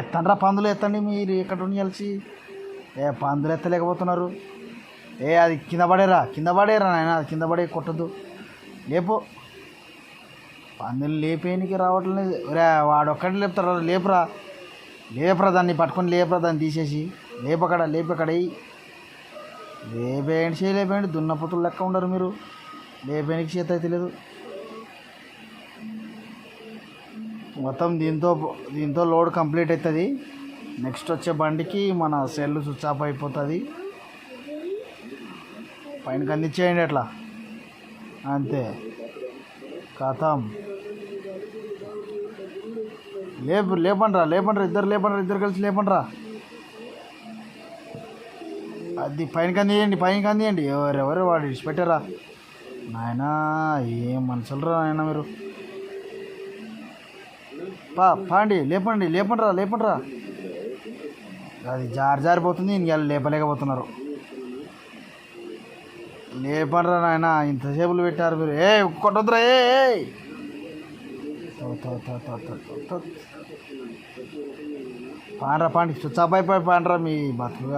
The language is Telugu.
ఎత్తండ్రా పందులు ఎత్తండి మీరు ఇక్కడ ఉండి కలిసి. ఏ పందులు ఎత్తలేకపోతున్నారు. ఏ అది కింద పడేరా కింద పడేరా నాయన అది కింద పడే కొట్టద్దు. లేపు. పందులు లేపేనికి రావట్లేదు రే వాడు ఒక్కటి లేపుతారా లేపురా. లేపురా దాన్ని పట్టుకొని లేపురా దాన్ని తీసేసి. లేపక్కడ లేపక్కడ లేపేయండి చేయలేపేయండి దున్నపోతులు లెక్క ఉండరు మీరు. లేపేనికి చేత అయితే లేదు. మొత్తం దీంతో దీంతో లోడ్ కంప్లీట్ అవుతుంది నెక్స్ట్ వచ్చే బండికి మన సెల్ స్విచ్ ఆఫ్ అయిపోతుంది. పైన కందించేయండి అట్లా. అంతే. కథం. లేపు లేపండ్రా లేపండ్రా ఇద్దరు లేపండ్రా ఇద్దరు కలిసి లేపండ్రా. అది పైన కందియండి పైన కందియండి ఎవరెవరు వాడు విడిచిపెట్టారా? నాయనా ఏం మనుషులరా నాయన మీరు. పా పాండి లేపండి లేపండిరా లేపండిరా. అది జారి జారిపోతుంది ఇవాళ లేపలేకపోతున్నారు. లేపండిరా నాయన ఇంతసేపులు పెట్టారు మీరు. ఏ కొట్టొద్దురా ఏ పాండ్రా పాండి స్విచ్ ఆఫ్ అయిపోయి పాండ్రా మీ బతుకు